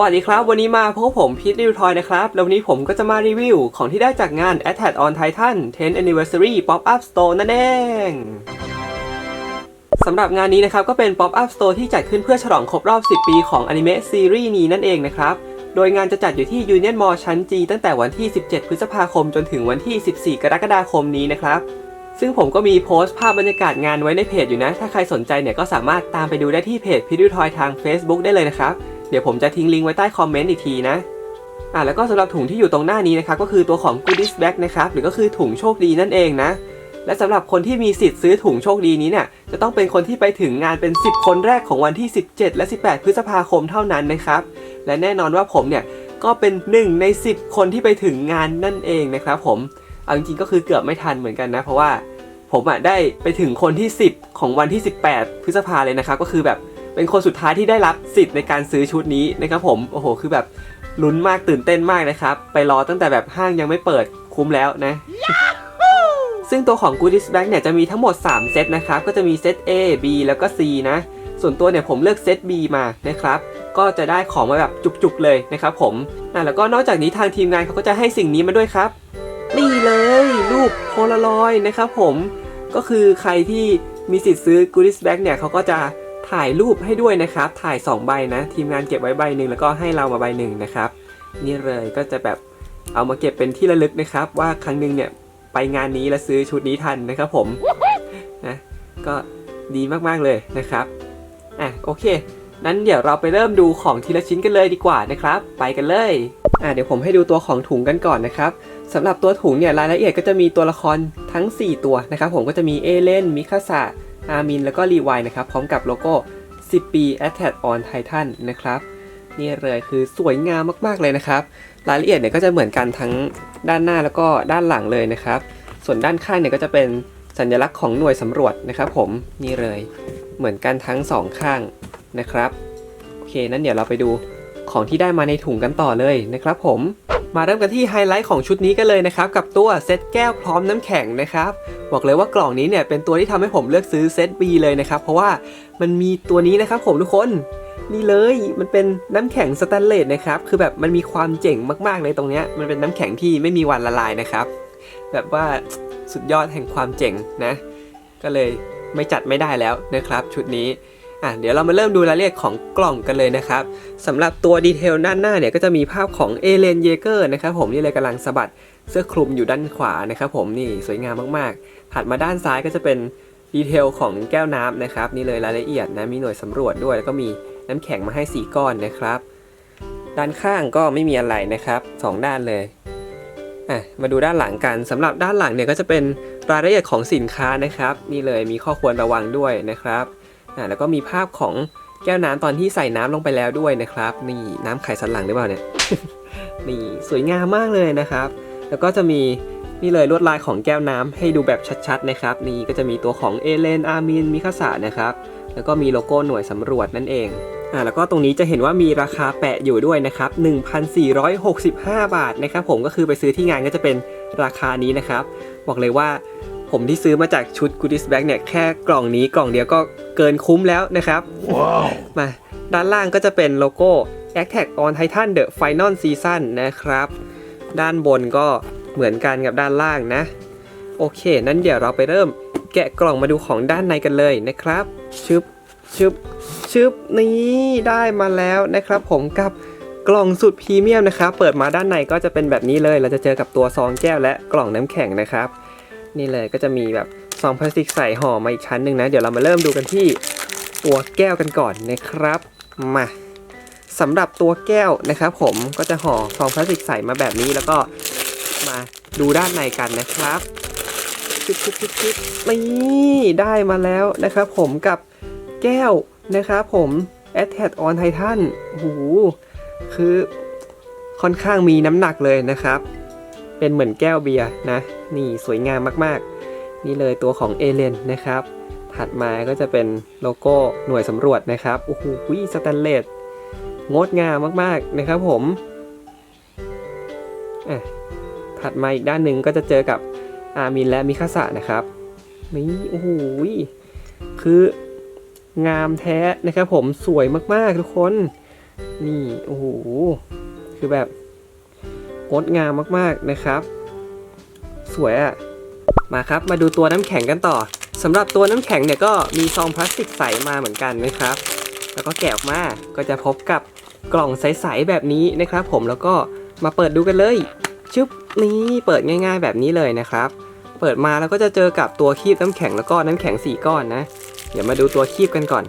วัสดีครับ วันนี้มาพบผมพีทรีวิวทอยนะครับ แล้ววันนี้ผมก็จะมารีวิว ของที่ได้จากงาน Attack on Titan 10th Anniversary Pop Up Store นั่นเองสำหรับงานนี้นะครับ ก็เป็น Pop Up Store ที่จัดขึ้นเพื่อฉลองครบรอบ 10 ปีของอนิเมะซีรีส์นี้นั่นเองนะครับ โดยงานจะจัดอยู่ที่ Union Mall ชั้น G ตั้งแต่วันที่ 17 พฤษภาคมจนถึงวันที่ 14 กรกฎาคมนี้นะครับ ซึ่งผมก็มีโพสต์ภาพบรรยากาศงานไว้ในเพจอยู่นะ ถ้าใครสนใจเนี่ยก็สามารถตามไปดูได้ที่เพจพิดิวทอยทาง Facebook ได้เลยนะครับ เดี๋ยวผมจะทิ้งลิงก์ไว้ใต้คอมเมนต์อีกทีนะอะแล้วก็สำหรับถุงที่อยู่ตรงหน้านี้นะครับก็คือตัวของ Goodies Bag นะครับหรือก็คือถุงโชคดีนั่นเองนะและสำหรับคนที่มีสิทธิ์ซื้อถุงโชคดีนี้เนี่ยจะต้องเป็นคนที่ไปถึงงานเป็น 10 คนแรกของวันที่ 17 และ 18 พฤษภาคมเท่านั้นนะครับและแน่นอนว่าผมเนี่ยก็เป็น 1 ใน 10 คนที่ไปถึงงานนั่นเองนะครับผมเอาจริงๆก็คือเกือบไม่ทันเหมือนกันนะเพราะว่าผมอะได้ไปถึงคนที่ 10 ของวันที่ 18 พฤษภาเลยนะครับก็คือแบบ เป็นคนสุดท้ายที่ได้รับสิทธิ์ในการซื้อชุดนี้นะครับผมโอ้โหคือแบบลุ้นมากตื่นเต้นมากนะครับ ไปรอตั้งแต่แบบห้างยังไม่เปิดคุ้มแล้วนะ ซึ่งตัวของ Goodies Bag เนี่ยจะมีทั้งหมด 3 เซตนะครับ ก็จะมีเซต A B แล้วก็ C นะ ส่วนตัวเนี่ยผมเลือกเซต B มานะครับ ก็จะได้ของมาแบบจุกๆเลยนะครับผมอะแล้วก็นอกจากนี้ทางทีมงานเขาก็จะให้สิ่งนี้มาด้วยครับ นี่เลยรูปโพลารอยนะครับผมก็คือใครที่มีสิทธิ์ซื้อ Goodies Bag เนี่ยเขาก็จะ ถ่ายรูปให้ด้วยนะครับ ถ่าย 2 ใบนะ ทีมงานเก็บไว้ใบหนึ่งแล้วก็ให้เรามาใบหนึ่งนะครับ นี่เลยก็จะแบบเอามาเก็บเป็นที่ระลึกนะครับ ว่าครั้งหนึ่งเนี่ยไปงานนี้แล้วซื้อชุดนี้ทันนะครับผมนะก็ดีมากๆเลยนะครับอะโอเคนั้นเดี๋ยวเราไปเริ่มดูของทีละชิ้นกันเลยดีกว่านะครับ ไปกันเลยอะเดี๋ยวผมให้ดูตัวของถุงกันก่อนนะครับสำหรับตัวถุงเนี่ยรายละเอียดก็จะมีตัวละครทั้ง 4 ตัวนะครับ ผมก็จะมีเอเลนมิคาสะ อาร์มินแล้วก็รีไวนะครับ พร้อมกับโลโก้ 10 ปี Attack on Titan นะครับนี่เลยคือสวยงามมากๆเลยนะครับ รายละเอียดเนี่ยก็จะเหมือนกันทั้งด้านหน้าแล้วก็ด้านหลังเลยนะครับ ส่วนด้านข้างเนี่ยก็จะเป็นสัญลักษณ์ของหน่วยสำรวจนะครับ ผมนี่เลย เหมือนกันทั้งสองข้างนะครับโอเคนั้นเดี๋ยวเราไปดูของที่ได้มาในถุงกันต่อเลยนะครับผม มาเริ่มกันที่ไฮไลท์ของชุดนี้กันเลยนะครับ กับตัวเซตแก้วพร้อมน้ำแข็งนะครับ บอกเลยว่ากล่องนี้เนี่ยเป็นตัวที่ทำให้ผมเลือกซื้อเซต B เลยนะครับ เพราะว่ามันมีตัวนี้นะครับผมทุกคนนี่เลยมันเป็นน้ำแข็งสแตนเลสนะครับ คือแบบมันมีความเจ๋งมากๆเลยตรงเนี้ยมันเป็นน้ำแข็งที่ไม่มีวันละลายนะครับ แบบว่าสุดยอดแห่งความเจ๋งนะ ก็เลยไม่จัดไม่ได้แล้วนะครับ ชุดนี้ อะเดี๋ยวเรามาเริ่มดูรายละเอียดของกล่องกันเลยนะครับสำหรับตัวดีเทลด้านหน้าเนี่ยก็จะมีภาพของเอเลนเยเกอร์นะครับผมนี่เลยกำลังสะบัดเสื้อคลุมอยู่ด้านขวานะครับผมนี่สวยงามมากๆ ถัดมาด้านซ้ายก็จะเป็นดีเทลของแก้วน้ำนะครับนี่เลยรายละเอียดนะมีหน่วยสำรวจด้วย แล้วก็มีน้ำแข็งมาให้สีก้อนนะครับ ด้านข้างก็ไม่มีอะไรนะครับสองด้านเลยอะมาดูด้านหลังกันสำหรับด้านหลังเนี่ยก็จะเป็นรายละเอียดของสินค้านะครับ นี่เลยมีข้อควรระวังด้วยนะครับ อะแล้วก็มีภาพของแก้วน้ำตอนที่ใส่น้ำลงไปแล้วด้วยนะครับ นี่น้ำไข่สันหลังหรือเปล่าเนี่ยนี่สวยงามมากเลยนะครับ แล้วก็จะมีนี่เลยลวดลายของแก้วน้ำให้ดูแบบชัดๆนะครับ นี่ก็จะมีตัวของเอเลนอามินมิคาสะนะครับแล้วก็มีโลโก้หน่วยสำรวจนั่นเองอ่าแล้วก็ตรงนี้จะเห็นว่ามีราคาแปะอยู่ด้วยนะครับ 1,465 บาทนะครับผมก็คือไปซื้อที่งานก็จะเป็นราคานี้นะครับ บอกเลยว่า ผมที่ซื้อมาจากชุด Goodies Bag เนี่ยแค่กล่องนี้กล่องเดียวก็เกินคุ้มแล้วนะครับมาด้านล่างก็จะเป็นโลโก้ Attack on Titan The Final Season นะครับ ด้านบนก็เหมือนกันกับด้านล่างนะ โอเค นั้นเดี๋ยวเราไปเริ่มแกะกล่องมาดูของด้านในกันเลยนะครับ ชึบชึบชึบนี่ได้มาแล้วนะครับผมกับกล่องสุดพรีเมียมนะครับ เปิดมาด้านในก็จะเป็นแบบนี้เลย เราจะเจอกับตัวซองแก้วและกล่องน้ำแข็งนะครับ นี่เลยก็จะมีแบบซองพลาสติกใส่ห่อมาอีกชั้นหนึ่งนะ เดี๋ยวเรามาเริ่มดูกันที่ตัวแก้วกันก่อนนะครับมาสำหรับตัวแก้วนะครับผมก็จะห่อซองพลาสติกใส่มาแบบนี้แล้วก็มาดูด้านในกันนะครับชึบชึบชึบชึบนี่ได้มาแล้วนะครับผมกับแก้วนะครับผม a t t a c on Titan โอ้โหคือค่อนข้างมีน้ำหนักเลยนะครับ เป็นเหมือนแก้วเบียร์นะ นี่สวยงามมากๆ นี่เลยตัวของเอเลนนะครับ ถัดมาก็จะเป็นโลโก้หน่วยสำรวจนะครับ โอ้โหสแตนเลสงดงามมากๆนะครับผมอะถัดมาอีกด้านหนึ่งก็จะเจอกับอามินและมิคาสะนะครับ นี่โอ้โหคืองามแท้นะครับผมสวยมากๆทุกคน นี่โอ้โหคือแบบ งดงามมากๆนะครับ สวยอะมาครับมาดูตัวน้ำแข็งกันต่อสำหรับตัวน้ำแข็งเนี่ยก็มีซองพลาสติกใสมาเหมือนกันนะครับ แล้วก็แกะออกมาก็จะพบกับกล่องใสๆแบบนี้นะครับ ผมแล้วก็มาเปิดดูกันเลยชึบนี่เปิดง่าย ๆ แบบนี้เลยนะครับ เปิดมาแล้วก็จะเจอกับตัวคีบน้ำแข็งแล้วก็น้ำแข็งสี่ก้อนนะเดี๋ยวมาดูตัวคีบกันก่อน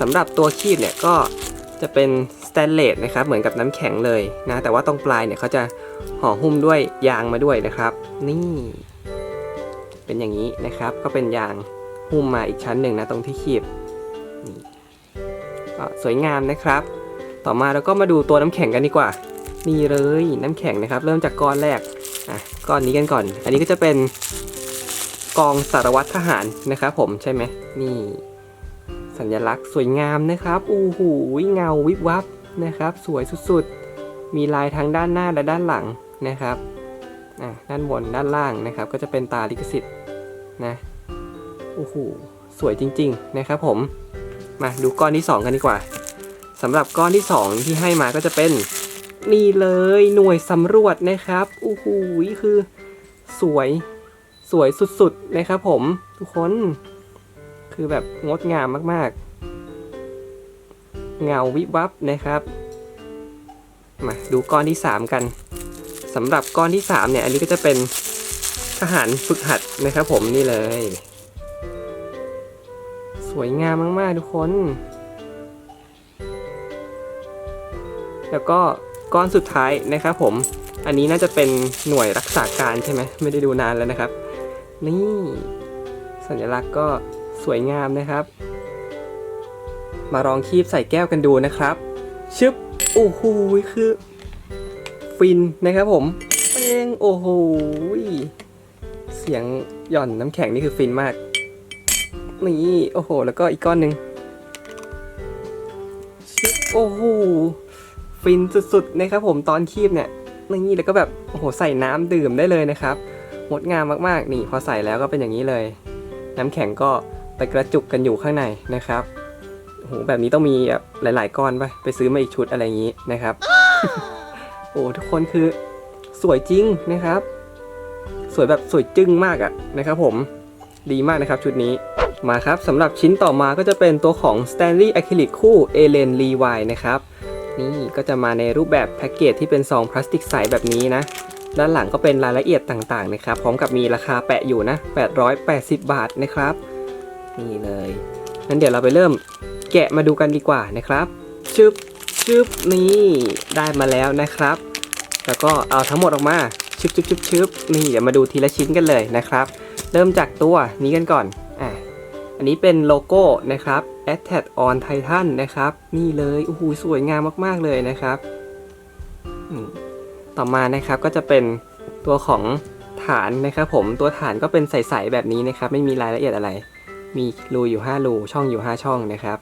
สำหรับตัวคีบเนี่ยก็จะเป็นสแตนเลสนะครับเหมือนกับน้ำแข็งเลยนะแต่ว่าตรงปลายเนี่ยเขาจะ ห่อหุ้มด้วยยางมาด้วยนะครับ นี่ เป็นอย่างนี้นะครับ ก็เป็นยางหุ้มมาอีกชั้นหนึ่งนะตรงที่คีบนี่สวยงามนะครับ ต่อมาเราก็มาดูตัวน้ำแข็งกันดีกว่า นี่เลยน้ำแข็งนะครับ เริ่มจากก้อนแรกอะก้อนนี้กันก่อน อันนี้ก็จะเป็นกองสารวัตรทหารนะครับผมใช่ไหมนี่ สัญลักษณ์สวยงามนะครับ อู้หูเงาวิบวับนะครับ สวยสุดๆ มีลายทั้งด้านหน้าและด้านหลังนะครับด้านบนด้านล่างนะครับ ก็จะเป็นตาลิขสิทธิ์นะโอ้โหสวยจริง ๆ นะครับผม มาดูก้อนที่สองกันดีกว่าสำหรับก้อนที่สองที่ให้มาก็จะเป็นนี่เลยหน่วยสำรวจนะครับโอ้โหคือสวยสวยสุดๆนะครับผมทุกคนคือแบบงดงามมากๆ เงาวิบวับนะครับ มาดูก้อนที่ 3 กันสำหรับก้อนที่ 3 เนี่ย อันนี้ก็จะเป็นทหารฝึกหัดนะครับผมนี่เลย สวยงามมาก ๆ ทุกคน แล้วก็ก้อนสุดท้ายนะครับผมอันนี้น่าจะเป็นหน่วยรักษาการใช่ไหมไม่ได้ดูนานแล้วนะครับ นี่ สัญลักษณ์ก็สวยงามนะครับ มาลองคีบใส่แก้วกันดูนะครับ ชึบ โอ้โหคือ ฟินนะครับผมเป้งโอ้โหเสียงหย่อนน้ำแข็งนี่คือฟินมากนี่โอ้โห แล้วก็อีกก้อนหนึ่งชึบโอ้โหฟินสุดๆนะครับผมตอนคีบเนี่ยนี่แล้วก็แบบโอ้โหใส่น้ำดื่มได้เลยนะครับงดงามมากๆนี่พอใส่แล้วก็เป็นอย่างนี้เลย น้ำแข็งก็ไปกระจุกกันอยู่ข้างในนะครับ โหแบบนี้ต้องมีแบบหลาย ๆ ก้อนไปไปซื้อมาอีกชุดอะไรอย่างนี้นะครับ โอ้ทุกคนคือสวยจริงนะครับ สวยแบบสวยจึ้งมากอะนะครับผมดีมากนะครับชุดนี้มาครับสำหรับชิ้นต่อมาก็จะเป็นตัวของ Stanley Acrylic คู่เอเลนรีวนะครับนี่ก็จะมาในรูปแบบแพ็กเกจที่เป็นซองพลาสติกใสแบบนี้นะ ด้านหลังก็เป็นรายละเอียดต่างๆนะครับ พร้อมกับมีราคาแปะอยู่นะ 880 บาทนะครับ นี่เลยงั้นเดี๋ยวเราไปเริ่มแกะมาดูกันดีกว่านะครับชึบชึบนี่ได้มาแล้วนะครับ แล้วก็เอาทั้งหมดออกมาชึบชึบชึบชึบนี่เดี๋ยวมาดูทีละชิ้นกันเลยนะครับ เริ่มจากตัวนี้กันก่อนอะอันนี้เป็นโลโก้นะครับ a t t a c on Titan นะครับ นี่เลยโอ้โหสวยงามมากๆเลยนะครับต่อมานะครับก็จะเป็นตัวของฐานนะครับผมตัวฐานก็เป็นใสๆแบบนี้นะครับ ไม่มีรายละเอียดอะไร มีรูอยู่ 5 รูช่องอยู่ 5 ช่องนะครับ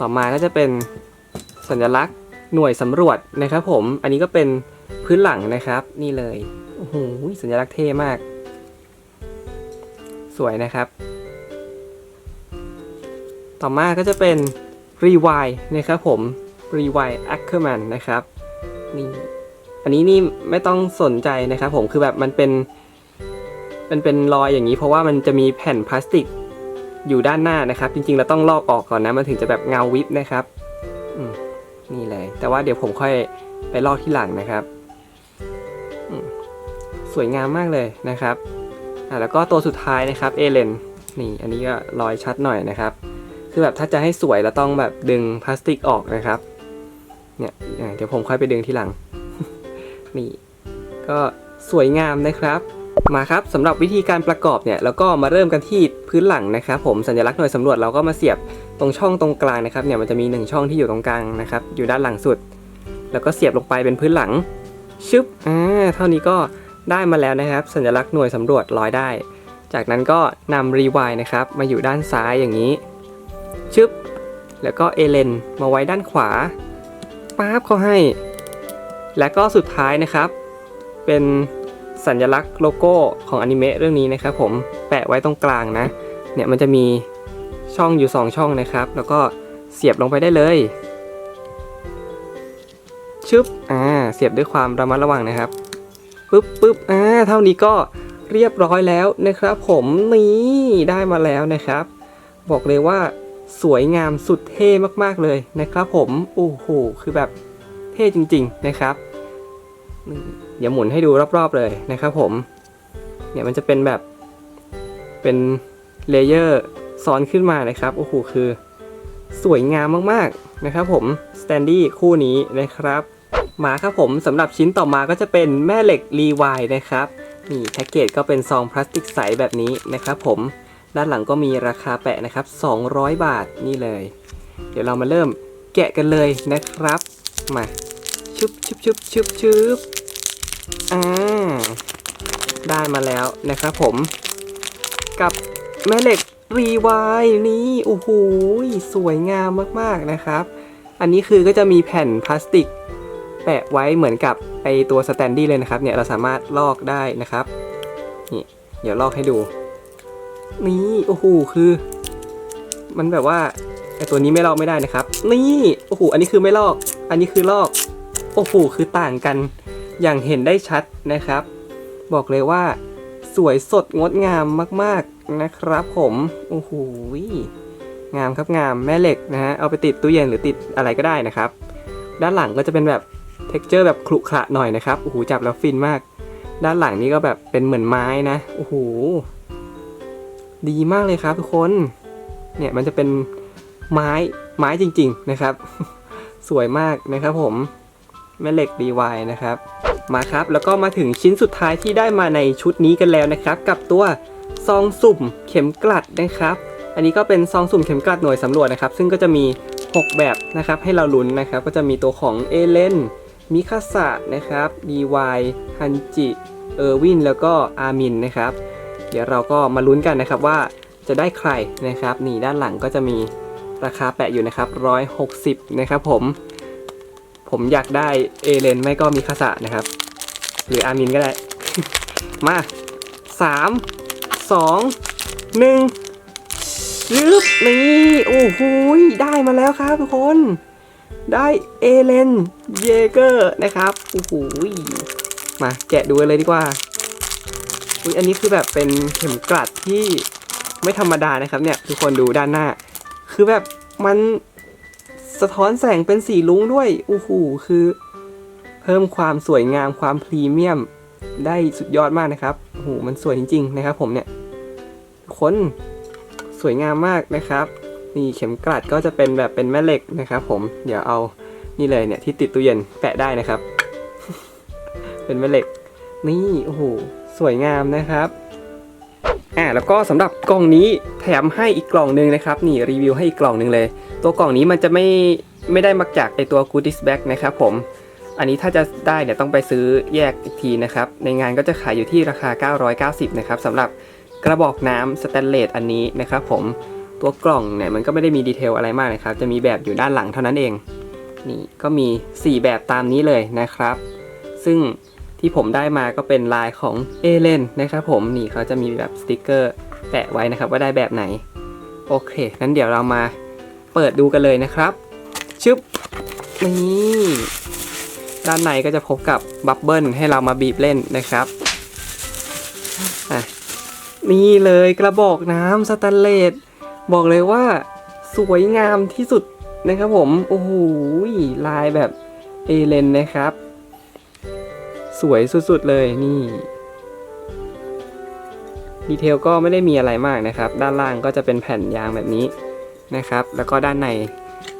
ต่อมาก็จะเป็นสัญลักษณ์หน่วยสำรวจนะครับผม อันนี้ก็เป็นพื้นหลังนะครับ นี่เลย โอ้โห สัญลักษณ์เท่มาก สวยนะครับ ต่อมาก็จะเป็น Rewind นะครับผม Rewind Ackerman นะครับ นี่ อันนี้นี่ไม่ต้องสนใจนะครับผม คือแบบมันเป็น มันเป็นรอยอย่างนี้ เพราะว่ามันจะมีแผ่นพลาสติก อยู่ด้านหน้านะครับ จริงๆเราต้องลอกออกก่อนนะมันถึงจะแบบเงาวิบนะครับนี่เลย แต่ว่าเดี๋ยวผมค่อยไปลอกที่หลังนะครับสวยงามมากเลยนะครับอ่าแล้วก็ตัวสุดท้ายนะครับเอเลนนี่อันนี้ก็รอยชัดหน่อยนะครับ คือแบบถ้าจะให้สวยเราต้องแบบดึงพลาสติกออกนะครับ เนี่ยเดี๋ยวผมค่อยไปดึงที่หลัง นี่ ก็สวยงามนะครับ มาครับสำหรับวิธีการประกอบเนี่ยแล้วก็มาเริ่มกันที่พื้นหลังนะครับผมสัญลักษณ์หน่วยสำรวจเราก็มาเสียบตรงช่องตรงกลางนะครับเนี่ยมันจะมีหนึ่งช่องที่อยู่ตรงกลางนะครับอยู่ด้านหลังสุด แล้วก็เสียบลงไปเป็นพื้นหลังชึบอ่าเท่านี้ก็ได้มาแล้วนะครับ สัญลักษณ์หน่วยสำรวจร้อยได้ จากนั้นก็นำรีไวนะครับมาอยู่ด้านซ้ายอย่างนี้ชึบแล้วก็เอเลนมาไว้ด้านขวาป๊าบเขาให้ และก็สุดท้ายนะครับ เป็น สัญลักษณ์โลโก้ของอนิเมะเรื่องนี้นะครับผมแปะไว้ตรงกลางนะ เนี่ยมันจะมีช่องอยู่ 2 ช่องนะครับ แล้วก็เสียบลงไปได้เลย ชึบอ่าเสียบด้วยความระมัดระวังนะครับปึ๊บปึ๊บอ่าเท่านี้ก็เรียบร้อยแล้วนะครับ ผมนี่ได้มาแล้วนะครับ บอกเลยว่าสวยงามสุดเท่มากๆเลยนะครับ ผมโอ้โหคือแบบเท่จริง ๆนะครับ เดี๋ยวหมุนให้ดูรอบๆเลยนะครับผม เนี่ยมันจะเป็นแบบเป็นเลเยอร์ซ้อนขึ้นมานะครับโอ้โหคือ สวยงามมากๆนะครับผมสแตนดี้คู่นี้นะครับมาครับผมสำหรับชิ้นต่อมาก็จะเป็นแม่เหล็กรีวายนะครับนี่แพ็กเกจก็เป็นซองพลาสติกใสแบบนี้นะครับผมด้านหลังก็มีราคาแปะนะครับ 200 บาทนี่เลย เดี๋ยวเรามาเริ่มแกะกันเลยนะครับ มาชุบชุบชุบชุบชุบ อ่าได้มาแล้วนะครับผม กับแม่เหล็กรีวายนี่โอ้โหสวยงามมากๆนะครับ อันนี้คือก็จะมีแผ่นพลาสติก แปะไว้เหมือนกับไอตัวสแตนดี้เลยนะครับ เนี่ยเราสามารถลอกได้นะครับนี่เดี๋ยวลอกให้ดู นี่โอ้โหคือ มันแบบว่าไอตัวนี้ไม่ลอกไม่ได้นะครับ นี่โอ้โหอันนี้คือไม่ลอก อันนี้คือลอก โอ้โหคือต่างกัน อย่างเห็นได้ชัดนะครับ บอกเลยว่า สวยสดงดงามมากๆนะครับผมโอ้โหงามครับงามแม่เหล็กนะฮะเอาไปติดตู้เย็นหรือติดอะไรก็ได้นะครับ ด้านหลังก็จะเป็นแบบเท็กเจอร์แบบขรุขระหน่อยนะครับโอ้โหจับแล้วฟินมาก ด้านหลังนี้ก็แบบเป็นเหมือนไม้นะโอ้โหดีมากเลยครับทุกคนเนี่ยมันจะเป็นไม้ไม้จริง ๆนะครับ สวยมากนะครับผมแม่เหล็ก DY นะครับ มาครับ แล้วก็มาถึงชิ้นสุดท้ายที่ได้มาในชุดนี้กันแล้วนะครับ กับตัวซองสุ่มเข็มกลัดนะครับ อันนี้ก็เป็นซองสุ่มเข็มกลัดหน่วยสำรวจนะครับ ซึ่งก็จะมี 6 แบบนะครับ ให้เราลุ้นนะครับ ก็จะมีตัวของเอเลนมิคาสะนะครับ DY ฮันจิ เออร์วิน แล้วก็อามินนะครับ เดี๋ยวเราก็มาลุ้นกันนะครับว่าจะได้ใครนะครับ นี่ด้านหลังก็จะมีราคาแปะอยู่นะครับ160 นะครับผม ผมอยากได้เอเลนไม่ก็มีคาสะนะครับ หรืออามินก็ได้ มาสามสองหนึ่งยืบนี่โอ้โหได้มาแล้วครับทุกคน ได้เอเลนเยเกอร์นะครับโอ้โหมาแกะดูเลยดีกว่าอุ๊ยอันนี้คือแบบเป็นเข็มกลัดที่ไม่ธรรมดานะครับเนี่ยทุกคนดูด้านหน้า คือแบบมันสะท้อนแสงเป็นสีลุ้งด้วยโอ้โหคือ พิ่มความสวยงามความพรีเมียมได้สุดยอดมากนะครับโหมันสวยจริง ๆ นะครับ ผมเนี่ยคนสวยงามมากนะครับ นี่เข็มกลัดก็จะเป็นแบบเป็นแม่เหล็กนะครับ ผมเดี๋ยวเอานี่เลยเนี่ยที่ติดตู้เย็นแปะได้นะครับ เป็นแม่เหล็ก นี่โอ้โหสวยงามนะครับอ่าแล้วก็สำหรับกล่องนี้แถมให้อีกกล่องหนึ่งนะครับ นี่รีวิวให้อีกกล่องหนึ่งเลย ตัวกล่องนี้มันจะไม่ไม่ได้มาจากไอตัว goodies bag นะครับผม อันนี้ถ้าจะได้เนี่ยต้องไปซื้อแยกอีกทีนะครับ ในงานก็จะขายอยู่ที่ราคา 990 นะครับสำหรับกระบอกน้ำสแตนเลสอันนี้นะครับผมตัวกล่องเนี่ยมันก็ไม่ได้มีดีเทลอะไรมากนะครับ จะมีแบบอยู่ด้านหลังเท่านั้นเอง นี่ก็มี 4 แบบตามนี้เลยนะครับ ซึ่งที่ผมได้มาก็เป็นลายของเอเลนนะครับผมนี่เขาจะมีแบบสติกเกอร์แปะไว้นะครับ ว่าได้แบบไหน โอเคงั้นเดี๋ยวเรามาเปิดดูกันเลยนะครับ ชึบนี่ ด้านในก็จะพบกับบับเบิลให้เรามาบีบเล่นนะครับนี่เลยกระบอกน้ำสแตนเลสบอกเลยว่าสวยงามที่สุดนะครับผม โอ้โหลายแบบเอเลนนะครับ สวยสุดๆเลยนี่ดีเทลก็ไม่ได้มีอะไรมากนะครับ ด้านล่างก็จะเป็นแผ่นยางแบบนี้นะครับ แล้วก็ด้านใน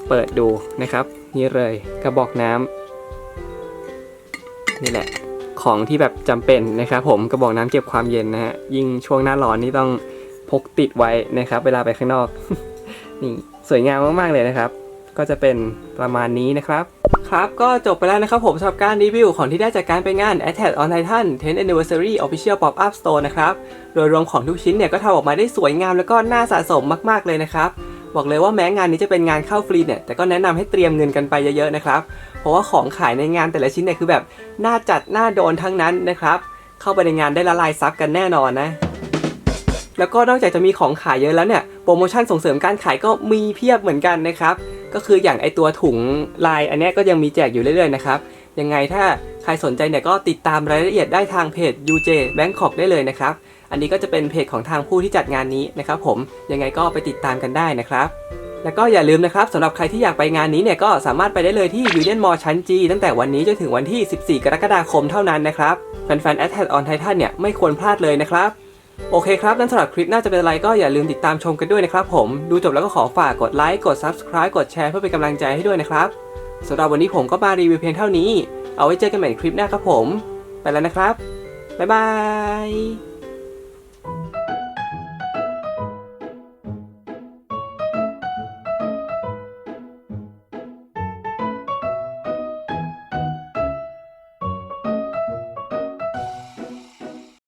เปิดดูนะครับ นี่เลยกระบอกน้ำ นี่แหละ ของที่แบบจำเป็นนะครับผมกระบอกน้ำเก็บความเย็นนะฮะยิ่งช่วงหน้าร้อนนี่ต้องพกติดไว้นะครับ เวลาไปข้างนอกนี่สวยงามมากๆเลยนะครับก็จะเป็นประมาณนี้นะครับ ครับ ก็จบไปแล้วนะครับผมสำหรับการรีวิวของที่ได้จากการไปงาน Attack on Titan 10th Anniversary Official Pop-Up Store นะครับ โดยรวมของทุกชิ้นเนี่ยก็ทำออกมาได้สวยงามแล้วก็น่าสะสมมากๆเลยนะครับ บอกเลยว่าแม้งานนี้จะเป็นงานเข้าฟรีเนี่ย แต่ก็แนะนำให้เตรียมเงินกันไปเยอะๆนะครับ เพราะว่าของขายในงานแต่ละชิ้นเนี่ยคือแบบน่าจัดน่าโดนทั้งนั้นนะครับ เข้าไปในงานได้ละลายซับกันแน่นอนนะ แล้วก็นอกจากจะมีของขายเยอะแล้วเนี่ยโปรโมชั่นส่งเสริมการขายก็มีเพียบเหมือนกันนะครับ ก็คืออย่างไอตัวถุงลายอันนี้ก็ยังมีแจกอยู่เรื่อยๆนะครับยังไงถ้าใครสนใจเนี่ยก็ติดตามรายละเอียดได้ทางเพจ UJ Bangkok ได้เลยนะครับ อันนี้ก็จะเป็นเพจของทางผู้ที่จัดงานนี้นะครับผม ยังไงก็ไปติดตามกันได้นะครับ แล้วก็อย่าลืมนะครับสำหรับใครที่อยากไปงานนี้เนี่ยก็สามารถไปได้เลยที่ Union Mall ชั้น G ตั้งแต่วันนี้จนถึงวันที่ 14 กรกฎาคมเท่านั้นนะครับแฟนๆ Attack on Titan เนี่ยไม่ควรพลาดเลยนะครับโอเคครับนั่นสำหรับคลิปน่าจะเป็นอะไรก็อย่าลืมติดตามชมกันด้วยนะครับผมดูจบแล้วก็ขอฝากกดไลค์กด Subscribe กดแชร์เพื่อเป็นกำลังใจให้ด้วยนะครับสำหรับวันนี้ผมก็มารีวิวเพียงเท่านี้ เอาไว้เจอกันใหม่คลิปหน้าครับผม ไปแล้วนะครับบ๊ายบาย